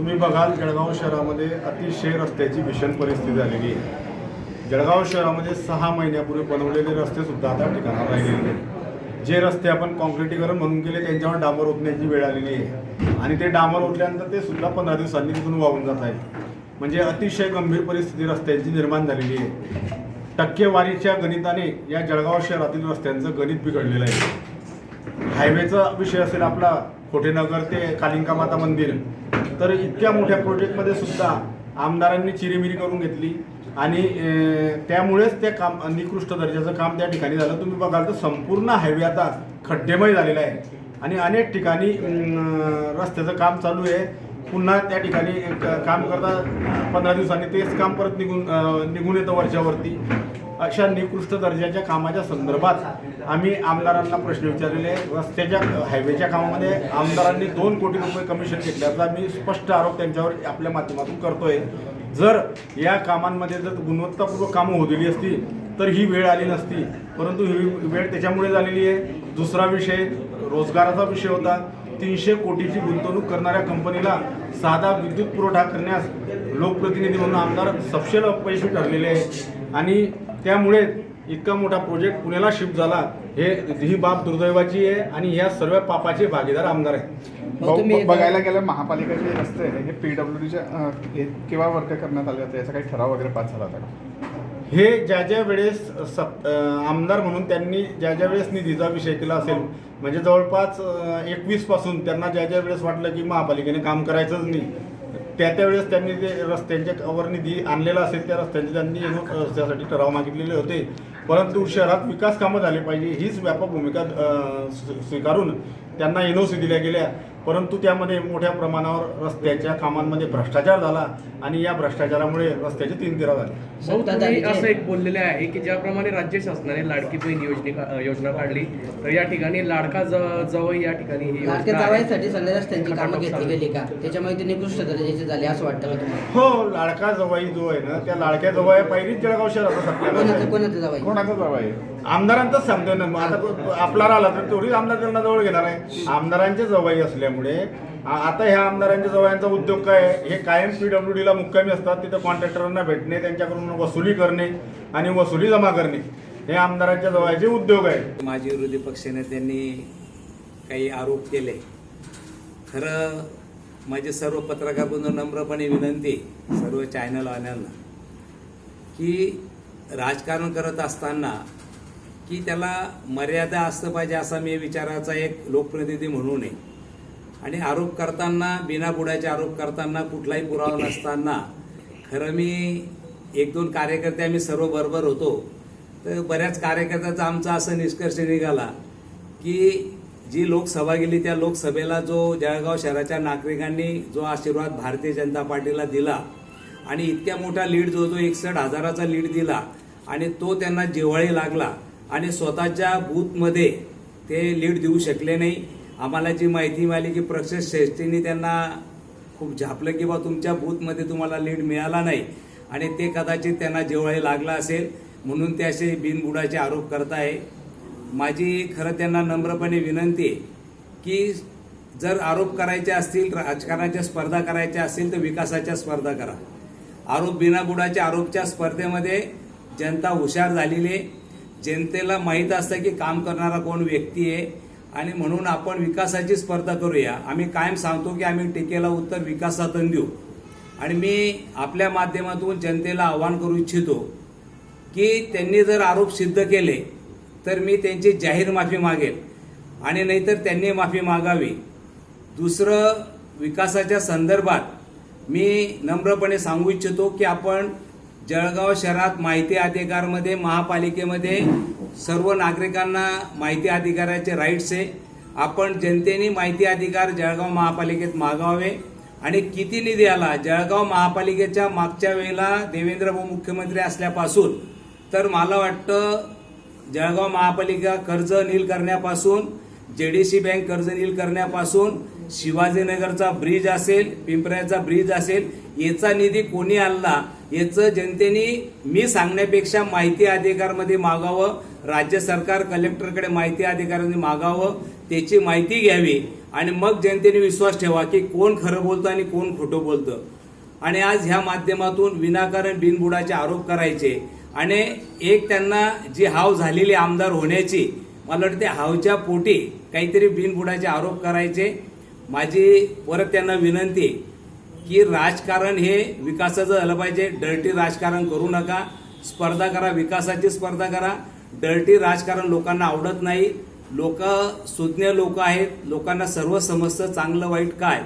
तुम्ही बघाल जळगाव शहरामध्ये अतिशय रस्त्याची भीषण परिस्थिती झालेली आहे. जळगाव शहरामध्ये सहा महिन्यापूर्वी बनवलेले रस्ते सुद्धा आता ठिकाणावर राहिलेले आहेत जे रस्ते आपण कॉन्क्रिटीकरण म्हणून केले त्यांच्यावर डांबर ओतण्याची वेळ आलेली आहे. आणि ते डांबर ओतल्यानंतर ते सुद्धा पंधरा दिवसांनी तिथून वाहून जात आहे म्हणजे अतिशय गंभीर परिस्थिती रस्त्यांची निर्माण झालेली आहे. टक्केवारीच्या गणिताने या जळगाव शहरातील रस्त्यांचं गणित बिघडलेलं आहे. हायवेचा विषय असेल आपला खोटेनगर ते कालिंका माता मंदिर. तर इतक्या मोठ्या प्रोजेक्टमध्ये सुद्धा आमदारांनी चिरीमिरी करून घेतली. आणि त्यामुळेच ते काम निकृष्ट दर्जाचं काम त्या ठिकाणी झालं. तुम्ही बघाल तर संपूर्ण हायवे आता खड्डेमय झालेला आहे. आणि अनेक ठिकाणी रस्त्याचं काम चालू आहे. पुन्हा त्या ठिकाणी काम करता पंधरा दिवसांनी तेच काम परत निघून निघून येतं वर्षावरती अशा निकृष्ट दर्जाच्या कामाच्या संदर्भात आम्ही आमदारांना प्रश्न विचारलेले आहे रस्त्याच्या हायवेच्या कामामध्ये आमदारांनी दोन कोटी रुपये कमिशन घेतल्याचा मी स्पष्ट आरोप त्यांच्यावर आपल्या माध्यमातून करतोय. जर या कामांमध्ये जर गुणवत्तापूर्वक कामं होलेली असती तर ही वेळ आली नसती. परंतु ही वेळ त्याच्यामुळे झालेली आहे. दुसरा विषय रोजगाराचा विषय होता. तीनशे कोटीची गुंतवणूक करणाऱ्या कंपनीला साधा विद्युत पुरवठा करण्यास लोकप्रतिनिधी म्हणून आमदार सपशेल अपयशी ठरलेले आहे आणि त्यामुळे इतका मोठा प्रोजेक्ट पुण्याला शिफ्ट झाला. हे ही बाब दुर्दैवाची आहे आणि या सर्व पापाचे भागीदार आमदार आहेत. हो, बघायला गेलं महापालिकेचे रस्ते आहे, हे पीडब्ल्यू डीच्या केव्हा वर्क करण्यात आले होते? याचा काही ठराव वगैरे पास झाला होता का? हे ज्या ज्या वेळेस सप आमदार म्हणून त्यांनी ज्या ज्या वेळेस निधीचा विषय केला असेल म्हणजे जवळपास एकवीसपासून त्यांना ज्या ज्या वेळेस वाटलं की महापालिकेने काम करायचंच नाही त्या त्यावेळेस त्यांनी ते रस्त्यांच्या वर निधी आणलेला असेल त्या रस्त्यांचे त्यांनी येणं, त्यासाठी ठराव मागितलेले होते. परंतु शहरात विकास कामं झाले पाहिजे हीच व्यापक भूमिका अं, स्वीकारून त्यांना एनओसी दिल्या गेल्या. परंतु त्यामध्ये मोठ्या प्रमाणावर रस्त्याच्या कामांमध्ये भ्रष्टाचार झाला आणि या भ्रष्टाचारामुळे रस्त्याचे तीन तिरा झाले. तुम्ही असं एक बोललेले आहे की ज्याप्रमाणे राज्य शासनाने लाडकी बहीण योजने का- योजना काढली तर या ठिकाणी लाडका जवळ या ठिकाणी ही योजना लाडक्या आहे. जावयासाठी सगळ्या रस्त्यांची कामं खटाटोप घेतली चालू. गेली का? त्याच्यामुळे ते निकृष्ट दर्जाचे झाले असं वाटतं का हो लाडका जवाई जो आहे ना त्या लाडक्या जवाई पहिलीच जळगाव सत्याग्रह कोणाचं जावई आमदारांचाच सांगतोय ना आता तो- आपला राहिला तर तेवढीच आमदार त्यांना जवळ घेणार आहे. आमदारांचे जवाई असल्यामुळे आता ह्या आमदारांच्या जवळचा उद्योग काय हे कायम पीडब्ल्यू डीला मुक्कामी असतात. तिथं कॉन्ट्रॅक्टरांना भेटणे त्यांच्याकडून वसुली करणे आणि वसुली जमा करणे हे आमदारांच्या जवळचे उद्योग आहे माजी विरोधी पक्षनेत्यांनी काही आरोप केले. खरं माझे सर्व पत्रकार बंधू नम्रपणे विनंती सर्व चॅनलवाल्यांना की राजकारण करत असताना की त्याला मर्यादा असतं पाहिजे असा मी विचाराचा एक लोकप्रतिनिधी म्हणून आहे आणि आरोप करताना बिना बुडाचे आरोप करताना कुठलाही पुरावा नसताना खरं मी एक दोन कार्यकर्ते आम्ही सर्व बरोबर होतो. तर बऱ्याच कार्यकर्त्याचा आमचा असं निष्कर्ष निघाला की जी लोकसभा गेली त्या लोकसभेला जो जळगाव शहराच्या नागरिकांनी जो आशीर्वाद भारतीय जनता पार्टीला दिला आणि इतक्या मोठा लीड जो जो एकसठ हजाराचा लीड दिला आणि तो त्यांना जिव्हाळी लागला आणि स्वतःच्या बूथमध्ये ते लीड देऊ शकले नाही आम्हाला जी माहिती मिळाली की प्रक्षेस श्रेष्ठींनी त्यांना खूप झापलं की बा तुमच्या बूथमध्ये तुम्हाला लीड मिळाला नाही आणि ते कदाचित त्यांना जिव्हाळी लागला असेल म्हणून ते असे बिनबुडाचे आरोप करताय माझी खरं त्यांना नम्रपणे विनंती आहे की जर आरोप करायचे असतील राजकारणाच्या स्पर्धा करायच्या असतील तर विकासाच्या स्पर्धा करा. आरोप बिनाबुडाच्या आरोपच्या स्पर्धेमध्ये जनता हुशार झालेली आहे. जनतेला माहीत असतं की काम करणारा कोण व्यक्ती आहे. आणि म्हणून आपण विकासाची स्पर्धा करूया. आम्ही कायम सांगतो की आम्ही टीकेला उत्तर विकासातून देऊ. आणि मी आपल्या माध्यमातून जनतेला आवाहन करू इच्छितो की त्यांनी जर आरोप सिद्ध केले तर मी त्यांची जाहीर माफी मागेल. आणि नाहीतर त्यांनी माफी मागावी. दुसरं विकासाच्या संदर्भात मी नम्रपणे सांगू इच्छितो की आपण जळगाव शहरात माहिती अधिकारमध्ये महापालिकेमध्ये सर्व नागरिकांना माहिती अधिकाराचे राईट्स आहे. आपण जनतेने माहिती अधिकार जळगाव महापालिकेत मागावे आणि किती निधी आला? जळगाव महापालिकेच्या मागच्या वेळेला देवेंद्र भाऊ मुख्यमंत्री असल्यापासून तर मला वाटतं जळगाव महापालिका कर्ज नील करण्यापासून जे डी सी बँक कर्ज नील करण्यापासून शिवाजीनगरचा ब्रिज असेल पिंपऱ्याचा ब्रिज असेल याचा निधी कोणी आणला याचं जनतेने मी सांगण्यापेक्षा माहिती अधिकारमध्ये मागावं राज्य सरकार कलेक्टरकडे माहिती अधिकाराने मागावं त्याची माहिती घ्यावी आणि मग जनतेने विश्वास ठेवा की कोण खरं बोलतं आणि कोण खोटं बोलतं. आणि आज ह्या माध्यमातून विनाकारण बिनबुडाचे आरोप करायचे आणि एक त्यांना जी हाव झालेली आमदार होण्याची मला वाटते हावच्या पोटी काहीतरी बिनबुडाचे आरोप करायचे. माझी परत त्यांना विनंती की राजकारण हे विकासाचं झालं पाहिजे. डर्टी राजकारण करू नका. स्पर्धा करा. विकासाची स्पर्धा करा. डर्टी राजकारण लोकांना आवडत नाही. लोक सुज्ञ लोक आहेत. लोकांना सर्व समजतं चांगलं वाईट काय.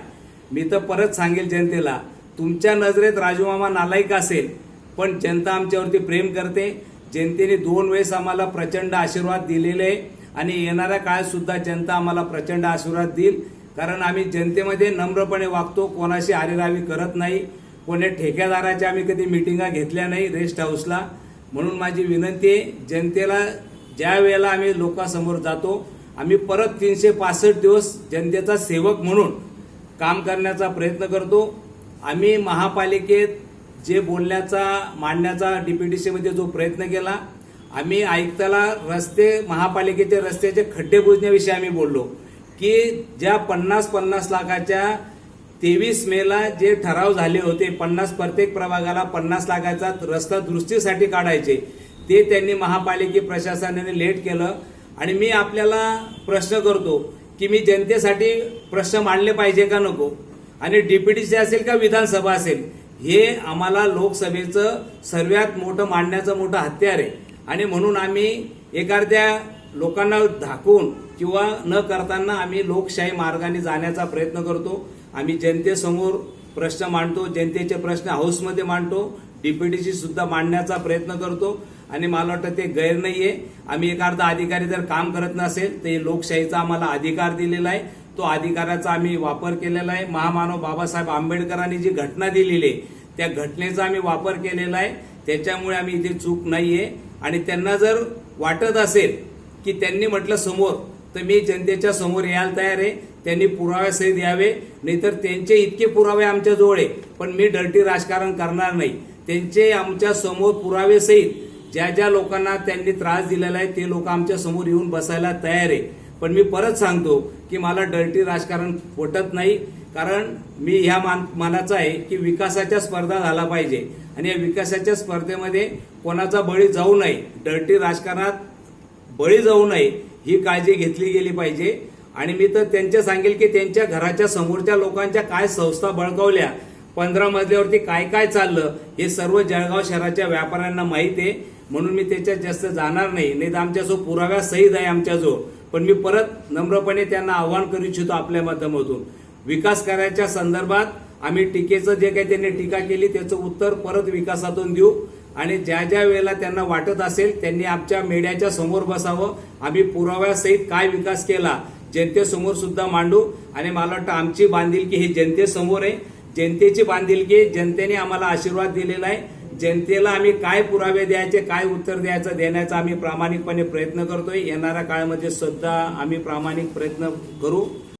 मी तर परत सांगेल जनतेला तुमच्या नजरेत राजूमामा नालायक असेल पण जनता आमच्यावरती प्रेम करते. जनतेने दोन वेळेस आम्हाला प्रचंड आशीर्वाद दिलेले आहे. आणि येणाऱ्या काळात सुद्धा जनता आम्हाला प्रचंड आशीर्वाद देईल. कारण आम्ही जनतेमध्ये नम्रपणे वागतो कोणाशी आरेरावी करत नाही कोणी ठेकेदाराच्या आम्ही कधी मिटिंगा घेतल्या नाही रेस्ट हाऊसला. म्हणून माझी विनंती आहे जनतेला ज्या वेळेला आम्ही लोकांसमोर जातो आम्ही परत तीनशे पासष्ट दिवस जनतेचा सेवक म्हणून काम करण्याचा प्रयत्न करतो. आम्ही महापालिकेत जे बोलण्याचा मांडण्याचा डीपीडीसीमध्ये जो प्रयत्न केला आम्ही आयुक्ताला रस्ते महापालिकेचे रस्त्याचे खड्डे बुजण्याविषयी आम्ही बोललो. की ज्या पन्नास पन्नास लाखाच्या तेवीस मेला जे ठराव झाले होते पन्नास प्रत्येक प्रभागाला पन्नास लाखाचा रस्ता दुरुस्तीसाठी काढायचे ते त्यांनी महापालिके प्रशासनाने लेट केलं. आणि मी आपल्याला प्रश्न करतो की मी जनतेसाठी प्रश्न मांडले पाहिजे का नको? आणि डीपीडीसी असेल का विधानसभा असेल हे आम्हाला लोकसभेचं सर्वात मोठं मांडण्याचं मोठं हत्यार आहे. आणि म्हणून आम्ही एखाद्या लोकांना धाकून किंवा न करताना आम्ही लोकशाही मार्गाने जाण्याचा प्रयत्न करतो. आम्ही जनतेसमोर प्रश्न मांडतो जनतेचे प्रश्न हाऊसमध्ये मांडतो डीपीडीसी सुद्धा मांडण्याचा प्रयत्न करतो. आणि मला वाटतं ते गैर नाही आहे आम्ही एखादा अधिकारी जर काम करत नसेल तर लोकशाहीचा आम्हाला अधिकार दिलेला आहे. तो अधिकाराचा आम्ही वापर केलेला आहे. महामानव बाबासाहेब आंबेडकरांनी जी घटना दिलेली आहे त्या घटनेचा आम्ही वापर केलेला आहे. त्याच्यामुळे आम्ही इथे चूक नाहीये. आणि त्यांना जर वाटत असेल की त्यांनी म्हटलं समोर तर मी जनतेच्या समोर यायला तयार आहे. त्यांनी पुराव्यासहित यावे नाहीतर त्यांचे इतके पुरावे आमच्याजवळ आहे. पण मी डर्टी राजकारण करणार नाही. त्यांचे आमच्यासमोर पुरावेसहित ज्या ज्या लोकांना त्यांनी त्रास दिलेला आहे ते लोक आमच्यासमोर येऊन बसायला तयार आहे. पण मी परत सांगतो की मला डर्टी राजकारण पटत नाही कारण मी ह्या मान मानाचा आहे की विकासाच्या स्पर्धा झाला पाहिजे. आणि या विकासाच्या स्पर्धेमध्ये कोणाचा बळी जाऊ नये. डर्टी राजकारणात बळी जाऊ नये ही काळजी घेतली गेली पाहिजे. आणि मी तर त्यांच्या सांगेल की त्यांच्या घराच्या समोरच्या लोकांच्या काय संस्था बळकावल्या पंधरा मजल्यावरती काय काय चाललं हे सर्व जळगाव शहराच्या व्यापाऱ्यांना माहीत आहे. म्हणून मी त्याच्यात जास्त जाणार नाही. नाही तर आमच्याजवळ पुराव्या सहित आहे आमच्याजवळ. पण मी परत नम्रपणे त्यांना आव्हान करू इच्छितो आपल्या माध्यमातून. विकास करायच्या संदर्भात आम्ही टीकेचं जे काही त्यांनी टीका केली त्याचं उत्तर परत विकासातून देऊ. आणि ज्या ज्या वेळेला त्यांना वाटत असेल त्यांनी आमच्या मीडियाच्या समोर बसावं. आम्ही पुराव्यासहित काय विकास केला जनतेसमोर सुद्धा मांडू. आणि मला वाटतं आमची बांधिलकी ही जनतेसमोर आहे. जनतेची बांधिलकी जनतेने आम्हाला आशीर्वाद दिलेला आहे. जनतेला आम्ही काय पुरावे द्यायचे काय उत्तर द्यायचं देण्याचा आम्ही प्रामाणिकपणे प्रयत्न करतोय. येणाऱ्या काळामध्ये सुद्धा आम्ही प्रामाणिक प्रयत्न करू.